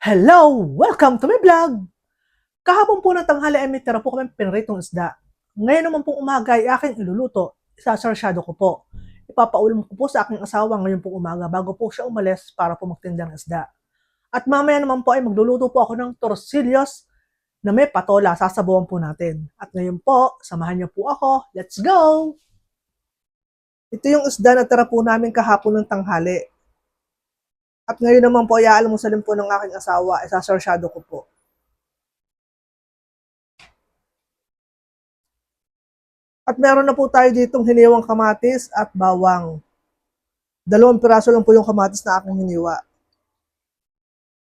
Hello! Welcome to my vlog! Kahapon po ng tanghali ay may tira po kami pinritong isda. Ngayon naman pong umaga ay aking iluluto. Isasarsyado ko po. Ipapaulam ko po sa aking asawa ngayon pong umaga bago po siya umalis para po magtinda ng isda. At mamaya naman po ay magluluto po ako ng torsillos na may patola. Sasabawan po natin. At ngayon po, samahan niyo po ako. Let's go! Ito yung isda na tira po namin kahapon ng tanghali. At ngayon naman po, ay aalamusalin po ng aking asawa, isasorsyado ko po. At meron na po tayo ditong hiniwang kamatis at bawang. Dalawang piraso lang po yung kamatis na aking hiniwa.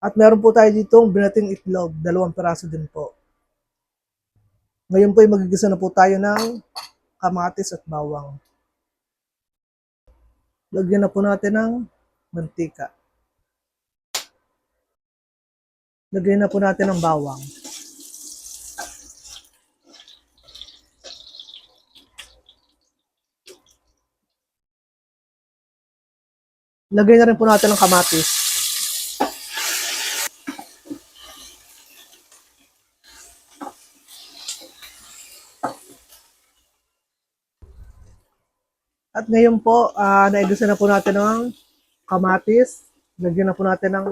At meron po tayo ditong binating itlog, dalawang piraso din po. Ngayon po ay magigisa na po tayo ng kamatis at bawang. Lagyan na po natin ng mantika. Lagyan na po natin ng bawang. Lagyan na rin po natin ng kamatis. At ngayon po, uh, naigisa na po natin ng kamatis. Lagyan na po natin ng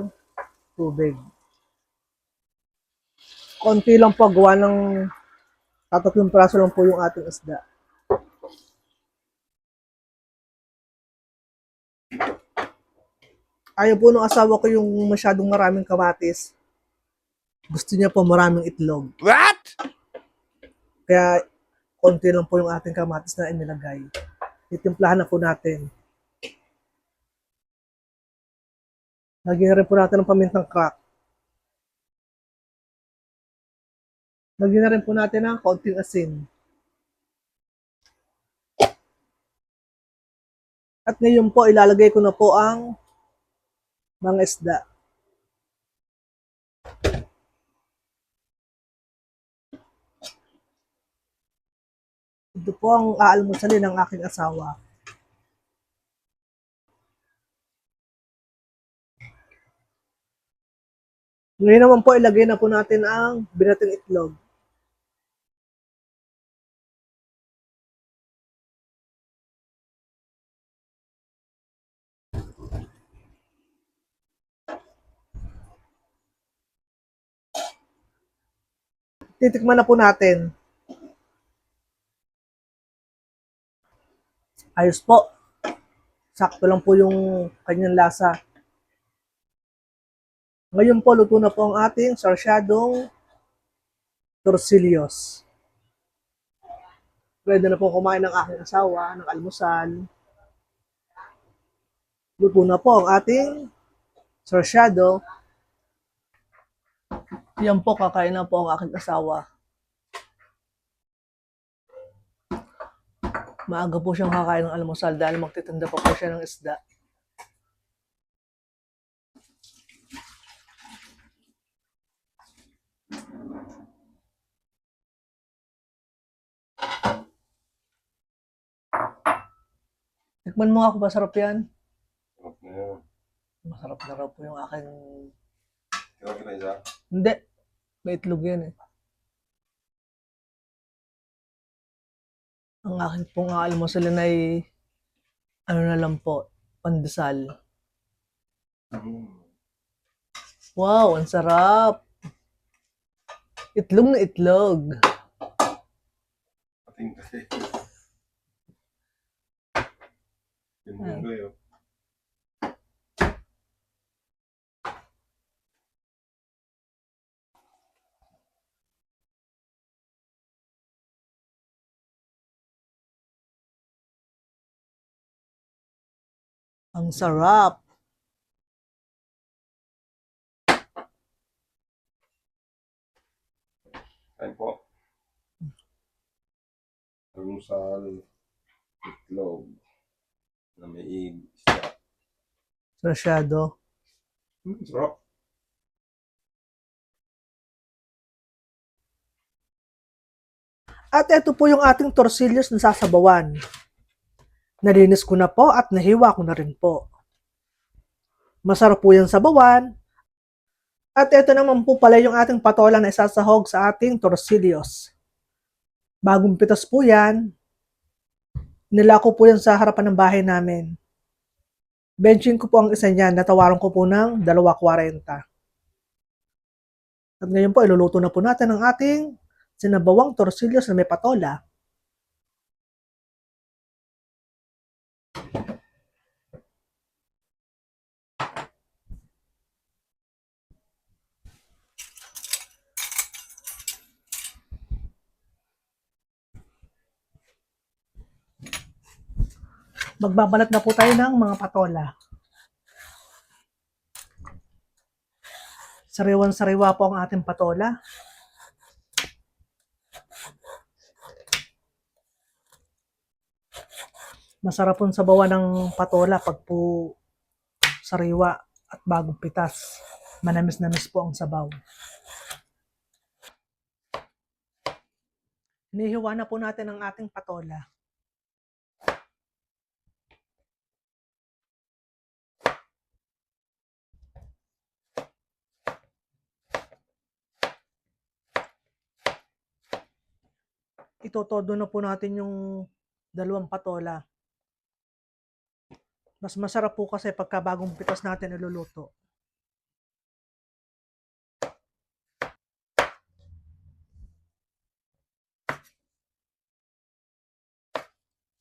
tubig konti lang po gawa ng tatatlong praso lang po yung ating isda. Ayaw po ng asawa ko yung masyadong maraming kamatis. Gusto niya po maraming itlog. What? Kaya konti lang po yung ating kamatis na inilagay. Titimplahan na po natin. Lagyan na rin po natin ng pamintang crack. Lagyan na rin po natin ng kaunting asin. At ngayon po, ilalagay ko na po ang mga isda. Ito po ang aalmusalin ng aking asawa. Ngayon naman po, ilagay na po natin ang binating itlog. Titikman na po natin. Ayos po. Sakto lang po yung kanyang lasa. Ngayon po, luto na po ang ating sarsyadong torsillos. Pwede na po kumain ng aking asawa, ng almusal. Luto na po ang ating sarsyado. Yan po, kakain na po ang aking asawa. Maaga po siyang kakain ng almusal dahil magtitinda pa po siya ng isda. Tikman mo ako, masarap yan. Sarap na yun. Masarap na raw po yung aking... Sarap na isa. Hindi. May itlog yan eh. Ang aking pong almusalin ay ano na lang po, pandesal. Mm. Wow, ang sarap. Itlog na itlog. Pating kasi. Yung gayo. Ang sarap. Kain po. Almusal, itlog, na may isda. Sarsyado. Mm, sarap. At ito po yung ating torsillos na sasabawan. Nalinis ko na po at nahiwa ko na rin po. Masarap po yan sabawan At ito naman po pala yung ating patola na isasahog sa ating torsillos. Bagong pitas po yan. Nilako po yan sa harapan ng bahay namin. Benching ko po ang isa niyan. Natawaran ko po ng 2.40. At ngayon po, iluluto na po natin ang ating sinabawang torsillos na may patola. Magbabalat na po tayo ng mga patola. Sariwan-sariwa po ang ating patola. Masarap pong sabawan ng patola pag po sariwa at bagong pitas. Manamis-namis po ang sabaw. Hinihiwa na po natin ang ating patola. Itotodo na po natin yung dalawang patola. Mas masarap po kasi pagka bagong pitas natin iluluto.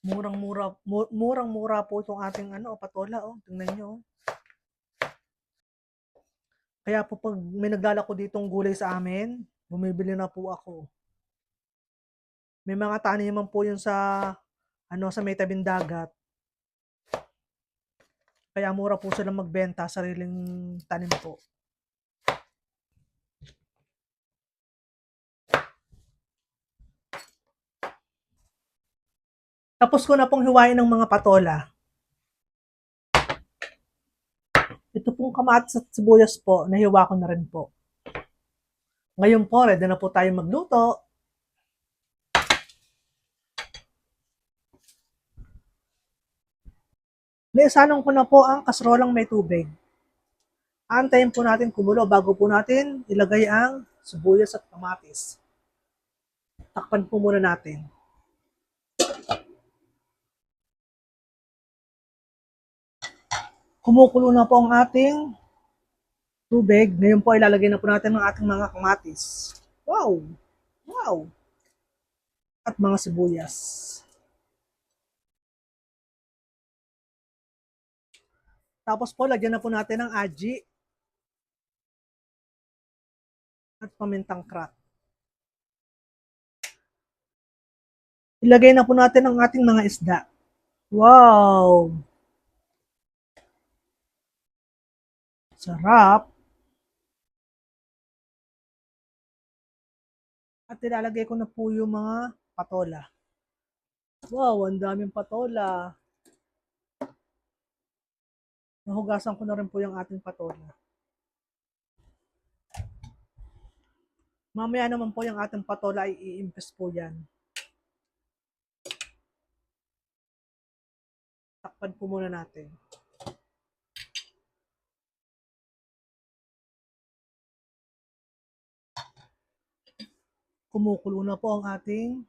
Murang-mura mu- murang-mura po itong ating ano patola oh. Tingnan niyo. oh. Kaya po pag may naglalako ditong gulay sa amin, bumibili na po ako. May mga taniman po yun sa ano sa may tabing. Kaya mura po silang magbenta sariling tanim po. Tapos ko na pong hiwain ng mga patola. Ito pong kamatis at sibuyas po, nahiwa ko na rin po. Ngayon po, ready na po tayo magluto. Naisanon ko na po ang kasrolang may tubig. Antayin po natin kumulo bago po natin ilagay ang sibuyas at kamatis. Takpan po muna natin. Kumukulo na po ang ating tubig. Ngayon po ilalagay na po natin ang ating mga kamatis. Wow! Wow! At mga sibuyas. Tapos po, lagyan na po natin ng aji at pamintang crack. Ilagay na po natin ang ating mga isda. Wow! Sarap! At ilalagay ko na po yung mga patola. Wow, ang daming patola. Nahugasan ko na rin po yung ating patola. Mamaya naman po yung ating patola ay i-impes po yan. Takpan po muna natin. Kumukulo na po ang ating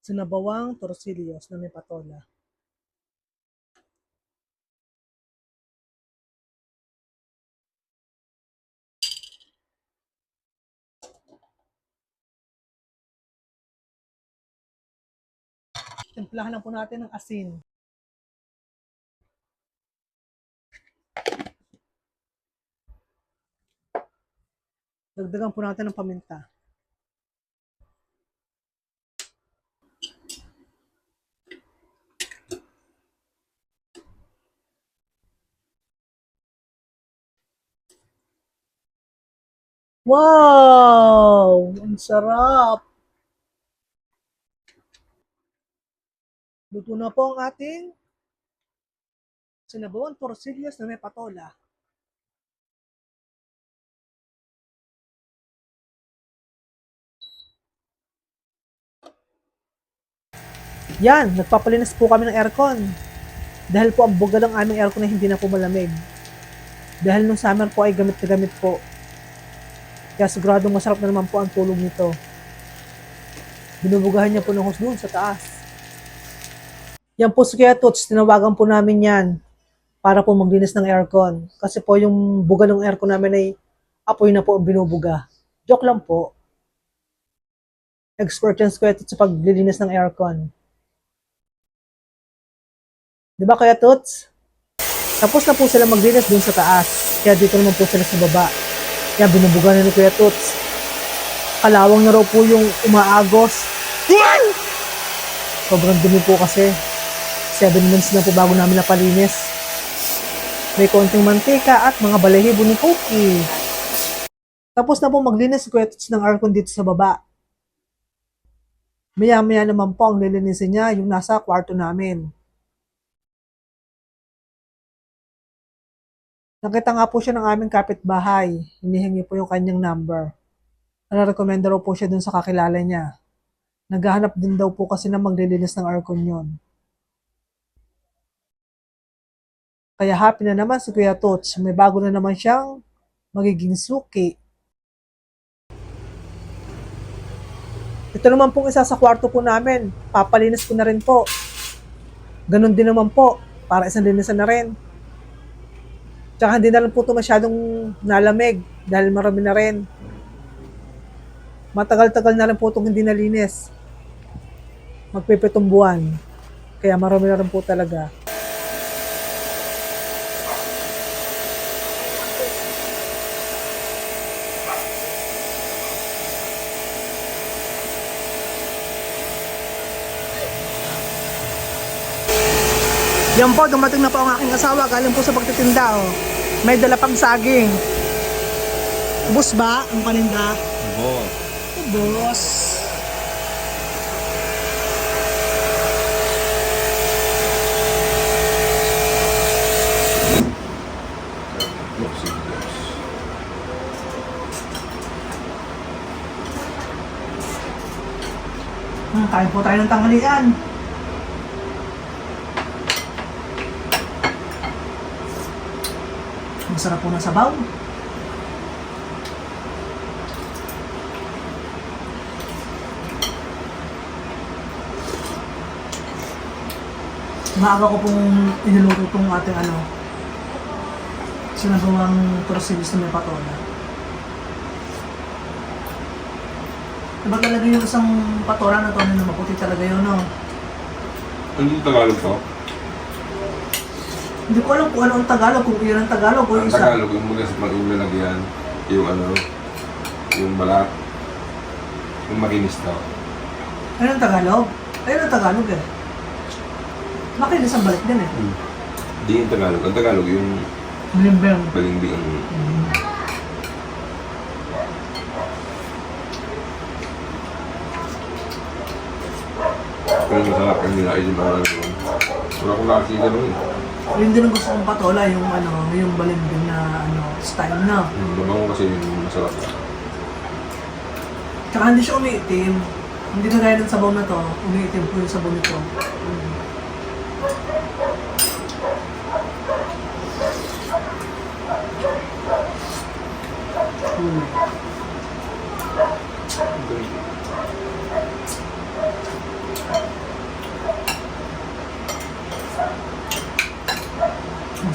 sinabawang torsillos na may patola. Timplahan na po natin ng asin. Dagdagan po natin ng paminta. Wow! Ang sarap! Luto na po ang ating sinabawang torsillas na may patola. Yan, nagpapalinis po kami ng aircon. Dahil po ang bugal ng aming aircon na hindi na po malamig. Dahil nung summer po ay gamit na gamit po. Kaya siguradong masarap na naman po ang tulog nito. Binubugahan niya po ng hose doon sa taas. Yan po si Kuya tinawagan po namin yan para po maglinis ng aircon. Kasi po yung buga ng aircon namin ay apoy na po ang binubuga. Joke lang po. Expert yan si Kuya sa paglilinis ng aircon. Di ba Kuya Toots? Tapos na po sila maglinis dun sa taas. Kaya dito naman po sila sa baba. Kaya binubuga na ni Kuya Toots. Kalawang na raw po yung umaagos. Sobrang dumi po kasi. 7 months na po bago namin napalinis. May konting mantika at mga balahibo ni Cookie. Tapos na po maglinis Toots ng aircon dito sa baba. Maya-maya naman po ang lilinisin niya yung nasa kwarto namin. Nakita nga po siya ng aming kapitbahay. Hinihingi po yung kanyang number. Nararekomenda raw po siya dun sa kakilala niya. Naghahanap din daw po kasi na maglilinis ng aircon yun. Kaya happy na naman si Kuya Tots. May bago na naman siyang magiging suki. Ito naman pong isa sa kwarto po namin. Papalinis ko na rin po. Ganon din naman po. Para isang linisan na rin. Tsaka hindi na lang po ito masyadong nalamig dahil marami na rin. Matagal-tagal na rin po itong hindi nalinis. Magpipitong buwan. Kaya marami na rin po talaga. Yan po, dumating na po ang aking asawa. Galing po sa pagtitinda. Oh. May dala pang saging. Ubus ba ang paninda? Boss. Ubus. Hmm, kain po tayo ng tanghalian. Masarap po na sabaw. Maaga ko pong iniluto itong ating ano, sinasawang torsilis na may patola. Diba talaga yung isang patola na to na maputi talaga yun, no? Ano yung Tagalog to? Hindi ko alam kung ano ang Tagalog, kung iyan ang Tagalog o Ang isa. Tagalog, yung mga sa mag-ulalagyan, yung ano, yung balat, yung makinis to. Ano ang Tagalog? Ayun ang Tagalog eh. Makinis ang balik din eh. Hmm. Hindi yung Tagalog. Ang Tagalog, yung Malimbang. balingbing. Pero masarap ang nilais yung mga ano. Wala akong nakasi gano'n eh. Yun din ang gusto kong patola, yung ano, yung balimbing na ano, style na. Hmm, Mabango kasi yung masarap. Tsaka hindi siya umiitim. Hindi na gaya ng sabaw na to, umiitim po yung sabaw nito. Mm.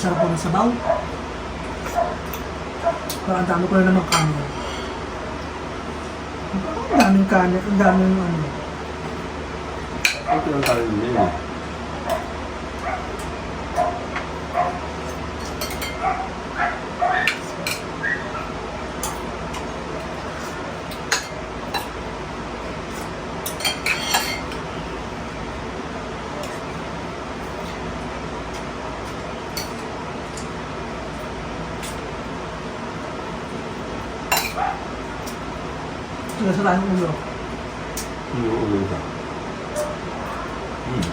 Sarap po ng sabaw. Parang ang dami ko na naman kanin. Ang daming kanin, ang daming ano. Ang pinantarin mo yun eh. Sila sa tayong ulo. Yung ulo ka. Hmm.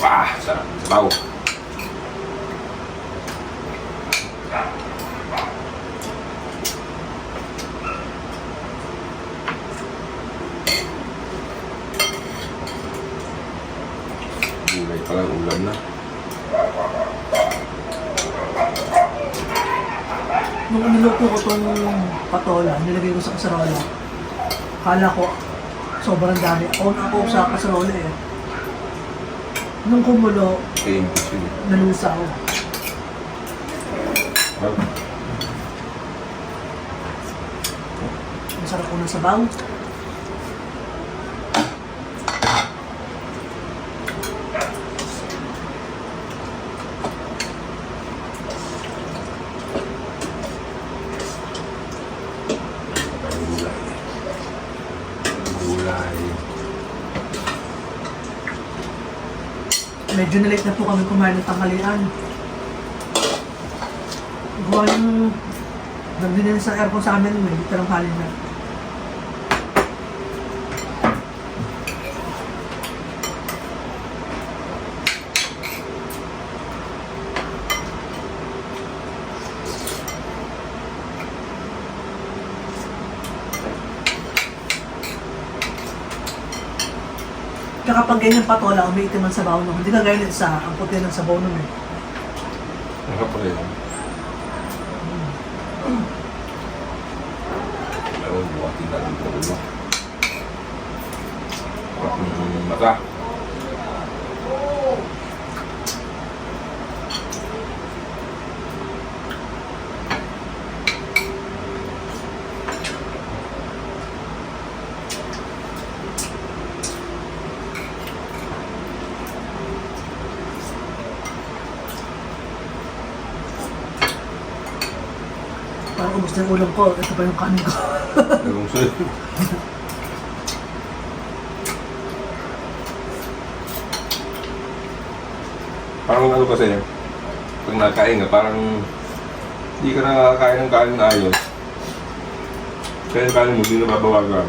Wah, sarap. Sabaw. pala ang ulam na. Nung niluto ko tong patola, nilagay ko sa kasarola. Kala ko, sobrang dami. Ako na ako sa kasarola eh. Nung kumulo, Kaya yung kasi. nalusa ako. Well, Masarap ko ng sabaw. gulay. Gulay. Medyo nalate na po kami kumain ng tanghalian. Gawa yung nagdinin sa aircon sa amin, may halin na. Tsaka pag ganyan patola, umiitim ang sabaw nung. Hindi ka ganyan sa ang puti ng sabaw nung eh. Ang kapal yun. Ewan, buhatin natin ito ulo. Harap ng mata. Parang ubos na yung ulam ko. Ito pa yung kanin ko. Ewan sa'yo. Parang ano kasi, pag nakain ka, parang hindi ka nakakain ng kanin na ayos. Kaya yung kanin mo, hindi nababawagan.